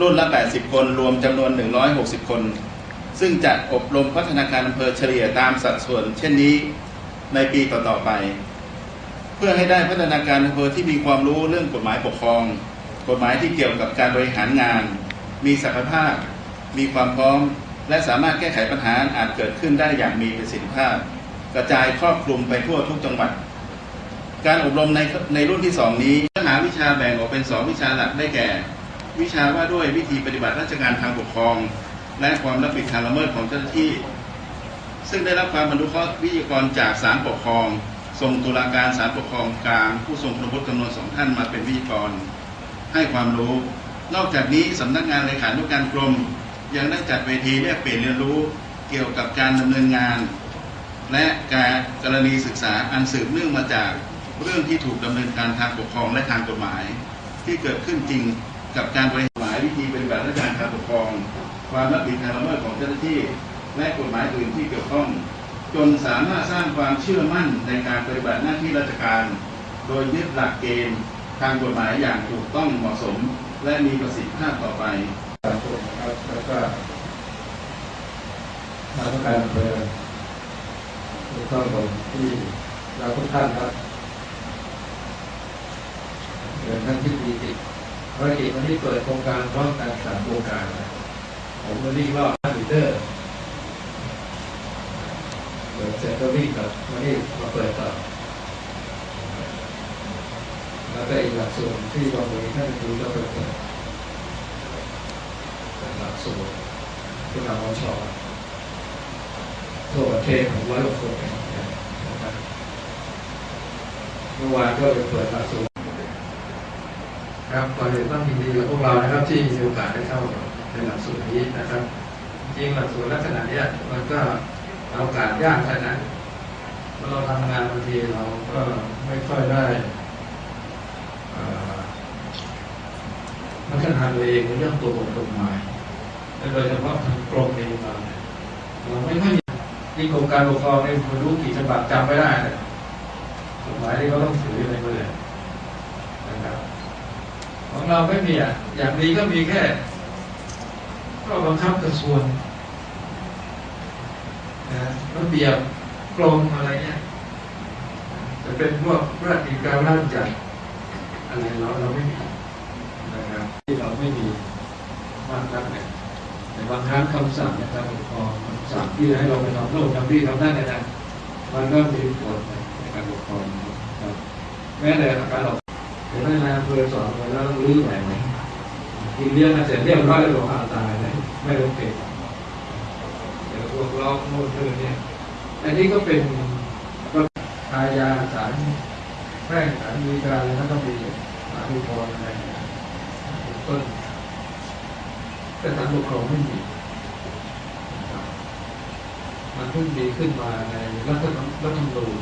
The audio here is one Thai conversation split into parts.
รุ่นละ 80 คน รวมจำนวน 160 คน ซึ่งจะอบรมพัฒนาการอำเภอเฉลี่ยตามสัดส่วน เช่นนี้ในปีต่อๆไป เพื่อให้ได้พัฒนาการอำเภอที่มีความรู้เรื่องกฎหมายปกครอง กฎหมายที่เกี่ยวกับการบริหารงาน มีศักยภาพ มีความพร้อม และสามารถแก้ไขปัญหาอาจเกิดขึ้นได้อย่างมีประสิทธิภาพ กระจายครอบคลุมไปทั่วทุกจังหวัด การอบรมในในรุ่นที่ 2 นี้เนื้อหาวิชาแบ่งออกเป็น 2 วิชาหลักได้แก่ วิชาว่าด้วยวิธีปฏิบัติราชการทางปกครอง และความรับผิดทางละเมิดของเจ้าหน้าที่ ซึ่งได้รับความอนุเคราะห์วิทยากรจากศาลปกครองส่งตุลาการศาลปกครองกลางผู้ทรงคุณวุฒิจำนวนสองท่านมาเป็นวิทยากร ให้ความรู้ นอกจากนี้สำนักงานเลขานุการกรม ยังได้จัดเวทีแลกเปลี่ยนเรียนรู้เกี่ยวกับการดำเนินงาน และการกรณีศึกษาอันสืบเนื่องมาจากเรื่องที่ถูกดำเนินการทางปกครองและทางกฎหมาย ที่เกิดขึ้นจริง กับการบริหารวิธีปฏิบัติราชการทางปกครอง ความรับผิดทางละเมิดของเจ้าหน้าที่ และกฎหมายอื่นที่เกี่ยวข้อง จนสามารถสร้างความเชื่อมั่นในการปฏิบัติหน้าที่ราชการ โดยยึดหลักเกณฑ์ทางกฎหมายอย่างถูกต้องเหมาะสม และมีประสิทธิภาพต่อไปประชาชนะครับแล้วก็นายกการอำเภอแล้วก็ผมที่เราทุกท่านครับเดินท่านที่ด รกิจวันนี้เปิดโครงการพร้อมกันสามโครงการ ผมก็รีบว่าทวิเตอร์เปิดเสร็จก็วิ่งกับวันนี้มาเปิดต่อแล้วก็อีกหลักสูตรที่บางทีท่านดูก็เปิดเปิดเป็นหลักสูตรที่เราชอทั่วประเทศของร้อยกว่าคนนะครับเมื่อวานก็ไปเปิดหลักสูตร ครับก่อนอื่นต้องยินดีกับพวกเรานะครับที่มีโอกาสได้เข้าในหลักสูตรนี้นะครับ จริงหลักสูตรลักษณะนี้มันก็โอกาสยากขนาดนั้นเมื่อเราทำงานบางทีเราก็ไม่ค่อยได้เอ่อพัฒนาตัวเองในเรื่องตัวบทกฎหมายโดยเฉพาะทางกรมเองเราเราไม่ค่อยมีที่กรมการปกครองเนี่ยคุณรู้กี่ฉบับจำไม่ได้เลยกฎหมายที่เขาต้องถืออยู่ในมือนะครับ ของเราไม่มีอะ อย่างดีก็มีแค่ก็บังคับกระทรวงนะระเบียบกรมอะไรเนี่ยจะเป็นพวกราชกิจการราชจัดอะไรเราเราไม่มีนะครับที่เราไม่มีมากนักเนี่ยในบางครั้งคำสั่งนะครับปกครองคำสั่งที่ให้เราไปทำโน่นทำนี่ทำนั่นเนี่ยนะมันก็มีผลในการปกครองครับแม้แต่การเรา เดี๋ยวให้นายอำเภอสอนไปแล้วรื้ใหม่ไหมกินเลี้ยงมาเสร็จเรียบร้อยแล้วบอกอาตายเลยไม่โอเคเดี๋ยวพวกเราโน่นนี่เนี่ยอันนี้ก็เป็นก็อาญาสารแพ่งสารมีการอะไรก็ต้องมีสารอุทธรณ์อะไรต้นแต่สารปกครองไม่มีมันเพิ่งมีขึ้นมาในรัฐธรรมนูญ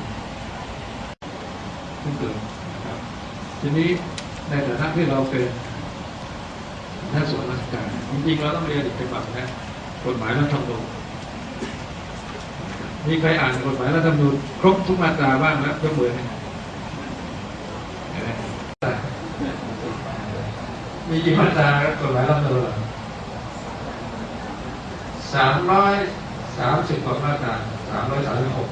เพิ่งเกิด ทีนี้ในฐานะที่เราเป็นหน้าส่วนราชการจริงๆเราต้องเรียนอีกเป็นแบนะกฎหมายรัฐธรรมนูญมีใครอ่านกฎหมายรัฐธรรมนูญครบทุกมาตราบ้างแล้วยกมือให้เห็นไหมมีกี่มาตรากฎหมายรัฐธรรมนูญสามร้อยสามสิบกว่ามาตราสามร้อยสามสิบหก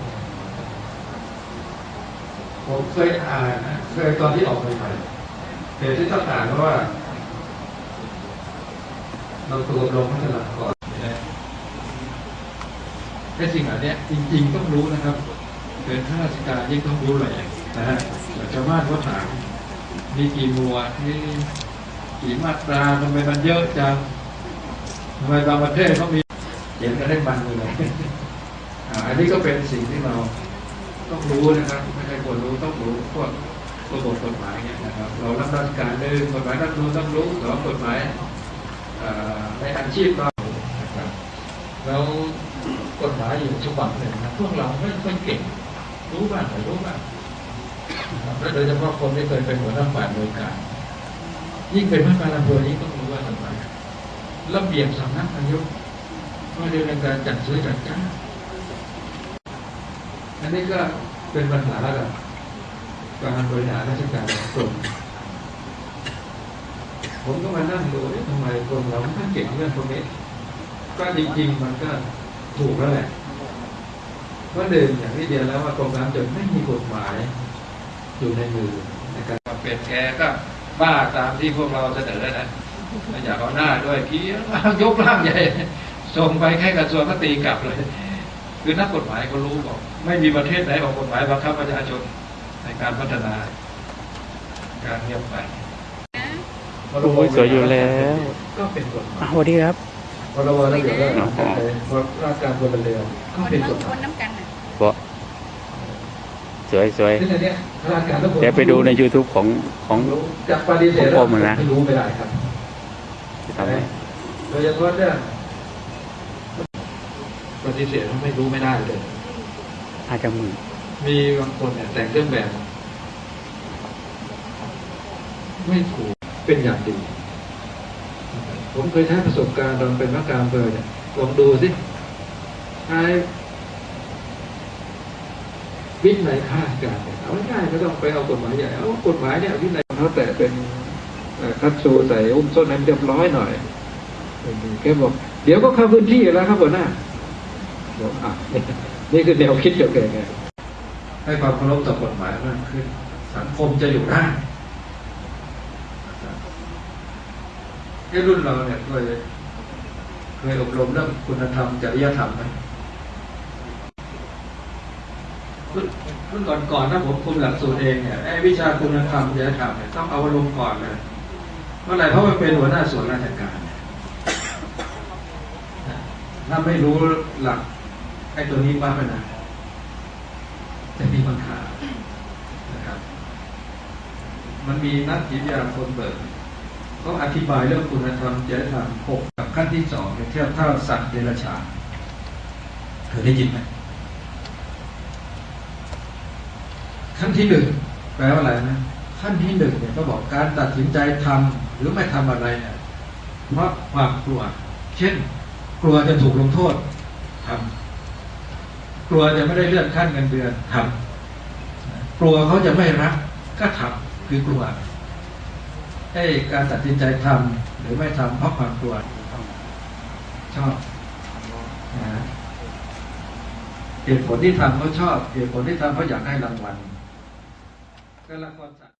ผมเคยอ่านนะเคยตอนที่ออกใหม่ๆเหตุที่ต้องอ่านเพราะว่าเราตัวลงพัฒนาก่อนนะไอ้สิ่งเหล่านี้จริง ๆ ต้องรู้นะครับ เป็นข้าราชการยิ่งต้องรู้เลยนะฮะแต่ชาวบ้านเขาถามมีกี่หมวดมีกี่มาตราทำไมมันเยอะจังทำไมบางประเทศเขามีเขียนกันได้มันเลยอ่าอันนี้ก็เป็นสิ่งที่เรา ต้องรู้นะครับไม่ใช่คนรู้ต้องรู้พวกระบบกฎหมายเนี่ยนะครับ เรารับราชการหนึ่งกฎหมายรัฐธรรมนูญต้องรู้สองกฎหมายในอาชีพเรานะครับแล้วกฎหมายอยู่ฉบับหนึ่งนะพวกเราไม่ค่อยเก่ง รู้บ้างไม่รู้บ้างนะครับและโดยเฉพาะคนที่เคยเป็นหัวหน้าฝ่ายบริการยิ่งเป็นพระการอำเภอยิ่งต้องรู้ว่าทำไมระเบียบสำนักนายกว่าด้วยในการจัดซื้อจัดจ้าง อันนี้ก็เป็นปัญหากับการบริหารราชการของกรมผมก็มานั่งดูเอ๊ะทำไมคนเราไม่ค่ยเก่งเรื่องพวกนี้ก็จริงๆมันก็ถูกแล้วแหละเพราะเดิมอย่างที่เดียวแล้วว่ากรมการจนไม่มีกฎหมาย อยู่ในมือในการเปลี่ยนแกก็บ้าตามที่พวกเราเสนอนะไม่อยากเอาหน้าด้วยเกี้ยกร่างใหญ่ส่งไปแค่กระทรวงก็ตีกลับเลย คือนักกฎหมายก็รู้บอก ไม่มีประเทศไหนออกกฎหมายบังคับประชาชนในการพัฒนา การเงียบไปโอ้ยสวยอยู่แล้วก็เป็นกฎหมายอ้าวสวัสดีครับพรบระเบียบราชการราชการพลเรือนก็คนเป็นกเมือฎงหคมายนน้ำกันน่ะบอสวยสวยที่ในเนี้ยราชการทุกคนเดี๋ยวไปดูใน YouTube ของของรู้จะปฏิเสธของกรมอะนะไม่รู้ไม่ได้ครับที่ทำให้โดยเฉพาะเรื่อง ปฏิเสธว่าไม่รู้ไม่ได้เลย อาจจะมือมีบางคนเนี่ยแต่งเครื่องแบบ ไม่ถูกเป็นอย่างดี ผมเคยใช้ประสบการณ์ตอนเป็นนักการอำเภอเนี่ยลองดูสิใช้วินัยข้าราชการเนี่ยเอาง่ายๆไม่ต้องไปเอากฎหมายใหญ่เอากฎหมายเนี่ยวินัยเขาแต่เป็นเอ่อคัดชูใส่อุ้มส้นนั้นเรียบร้อยหน่อยแกบอก เดี๋ยวก็เข้าพื้นที่แล้วครับหัวหน้า บอกอะนี่คือแนวคิดของแกไงให้ความเคารพต่อกฎหมายมากขึ้น สังคมจะอยู่ได้ไอ้รุ่นเราเนี่ยเคยเคยอบรมเรื่องคุณธรรมจริยธรรมไหมรุ่นรุ่นก่อนๆถ้าผมคุมหลักสูตรเองเนี่ยไอ้วิชาคุณธรรมจริยธรรมเนี่ยต้องเอาลงก่อนเลยเพราะอะไรเพราะมันเป็นหัวหน้าส่วนราชการเนี่ยถ้าไม่รู้หลักไอ้ตัวนี้บ้าไปนะจะมีปัญหานะครับ มันมีนักจิตวิทยาคนเบิร์เขาอธิบายเรื่องคุณธรรมจริยธรรมหกกับขั้นที่สองเนี่ยเทียบเท่าสัตว์เดรัจฉานเคยได้ยินไหมขั้นที่หนึ่งแปลว่าอะไรนะขั้นที่หนึ่งเนี่ยก็บอกการตัดสินใจทำหรือไม่ทำอะไรเนี่ยเพราะความกลัว เช่น กลัวจะถูกลงโทษทำ กลัวจะไม่ได้เลื่อนขั้นเงินเดือนทำกลัวเขาจะไม่รักก็ทำคือกลัวให้การตัดสินใจทำหรือไม่ทำเพราะความกลัวชอบนะเหตุผลที่ทำเขาชอบเหตุผลที่ทำเขาอยากได้รางวัลก็ละครสัตว์